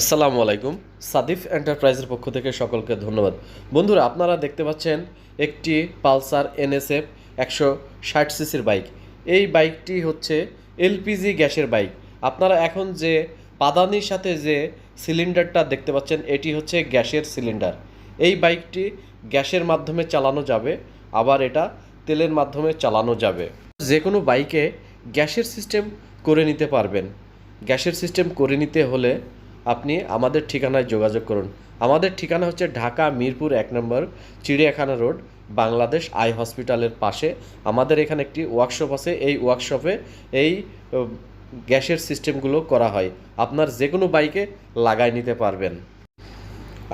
আসসালামু আলাইকুম। সাদিফ এন্টারপ্রাইজের পক্ষ থেকে সকলকে ধন্যবাদ। বন্ধুরা, আপনারা দেখতে পাচ্ছেন একটি পালসার এনএসএফ একশো ষাট সিসির বাইক। এই বাইকটি হচ্ছে এলপিজি গ্যাসের বাইক। আপনারা এখন যে পাদানির সাথে যে সিলিন্ডারটা দেখতে পাচ্ছেন, এটি হচ্ছে গ্যাসের সিলিন্ডার। এই বাইকটি গ্যাসের মাধ্যমে চালানো যাবে, আবার এটা তেলের মাধ্যমে চালানো যাবে। যে কোনো বাইকে গ্যাসের সিস্টেম করে নিতে পারবেন। গ্যাসের সিস্টেম করে নিতে হলে আপনি আমাদের ঠিকানায় যোগাযোগ করুন। আমাদের ঠিকানা হচ্ছে ঢাকা মিরপুর এক নম্বর চিড়িয়াখানা রোড, বাংলাদেশ আই হসপিটালের পাশে। আমাদের এখানে একটি ওয়ার্কশপ আছে। এই ওয়ার্কশপে এই গ্যাসের সিস্টেমগুলো করা হয়। আপনার যে কোনো বাইকে লাগাই নিতে পারবেন।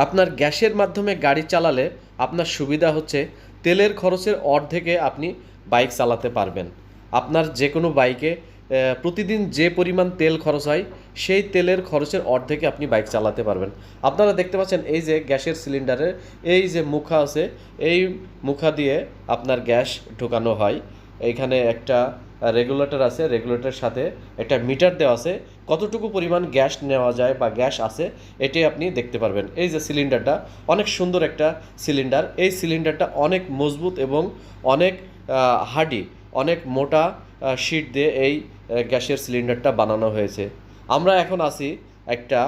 আপনার গ্যাসের মাধ্যমে গাড়ি চালালে আপনার সুবিধা হচ্ছে তেলের খরচের অর্ধেকে আপনি বাইক চালাতে পারবেন। আপনার যে কোনো বাইকে প্রতিদিন যে পরিমাণ তেল খরচ হয়, সেই তেলের খরচের অর্ধেকে আপনি বাইক চালাতে পারবেন। আপনারা দেখতে পাচ্ছেন এই যে গ্যাসের সিলিন্ডারের এই যে মুখা আছে, এই মুখা দিয়ে আপনার গ্যাস ঢোকানো হয়। এইখানে একটা রেগুলেটর আছে, রেগুলেটরের সাথে একটা মিটার দেওয়া আছে। কতটুকু পরিমাণ গ্যাস নেওয়া যায় বা গ্যাস আছে এটি আপনি দেখতে পারবেন। এই যে সিলিন্ডারটা, অনেক সুন্দর একটা সিলিন্ডার। এই সিলিন্ডারটা অনেক মজবুত এবং অনেক হার্ডি অনেক মোটা শিট দিয়ে এই গ্যাসের সিলিন্ডারটা বানানো হয়েছে। আমরা এখন আছি একটা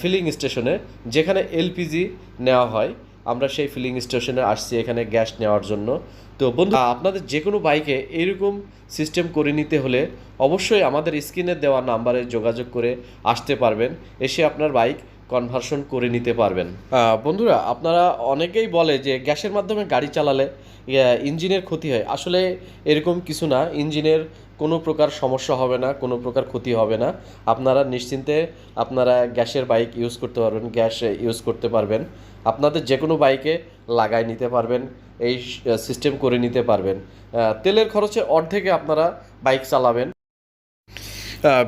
ফিলিং স্টেশনে যেখানে এলপিজি নেওয়া হয়। আমরা সেই ফিলিং স্টেশনে আসছি এখানে গ্যাস নেওয়ার জন্য। তো বন্ধু, আপনাদের যে কোনো বাইকে এরকম সিস্টেম করে নিতে হলে অবশ্যই আমাদের স্ক্রিনে দেওয়া নাম্বারে যোগাযোগ করে আসতে পারবেন। এসে আপনার বাইক কনভার্সন করে নিতে পারবেন। বন্ধুরা, আপনারা অনেকেই বলে যে গ্যাসের মাধ্যমে গাড়ি চালালে ইঞ্জিনের ক্ষতি হয়। আসলে এরকম কিছু না, ইঞ্জিনের কোনো প্রকার সমস্যা হবে না, কোনো প্রকার ক্ষতি হবে না। আপনারা নিশ্চিন্তে আপনারা গ্যাসের বাইক ইউজ করতে পারবেন, গ্যাস ইউজ করতে পারবেন। আপনাদের যে কোনো বাইকে লাগাই নিতে পারবেন, এই সিস্টেম করে নিতে পারবেন। তেলের খরচে অর্ধেকে আপনারা বাইক চালাবেন।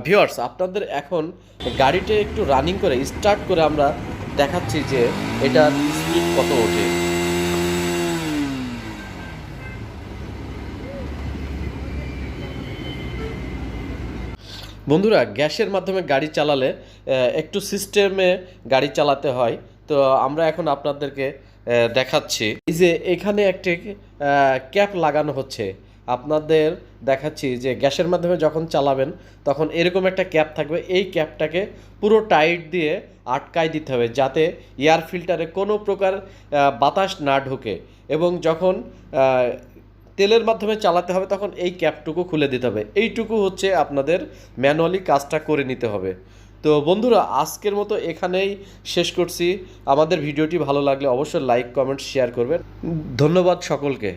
ভিওয়ার্স আপনাদের এখন গাড়িটা একটু রানিং করে স্টার্ট করে আমরা দেখাচ্ছি যে এটার স্পিড কত ওঠে। বন্ধুরা, গ্যাসের মাধ্যমে গাড়ি চালালে একটু সিস্টেমে গাড়ি চালাতে হয়। তো আমরা এখন আপনাদেরকে দেখাচ্ছি। এই যে এখানে একটি ক্যাপ লাগানো হচ্ছে। আপনাদের দেখাচ্ছি যে গ্যাসের মাধ্যমে যখন চালাবেন, তখন এরকম একটা ক্যাপ থাকবে। এই ক্যাপটাকে পুরো টাইট দিয়ে আটকায় দিতে হবে যাতে এয়ার ফিল্টারে কোনো প্রকার বাতাস না ঢোকে এবং যখন তেলের মাধ্যমে চালাতে হবে তখন এই ক্যাপটুকু খুলে দিতে হবে। এইটুকু হচ্ছে আপনাদের ম্যানুয়ালি কাজটা করে নিতে হবে। তো বন্ধুরা, আজকের মতো এখানেই শেষ করছি। আমাদের ভিডিওটি ভালো লাগলে অবশ্যই লাইক, কমেন্ট, শেয়ার করবেন। ধন্যবাদ সকলকে।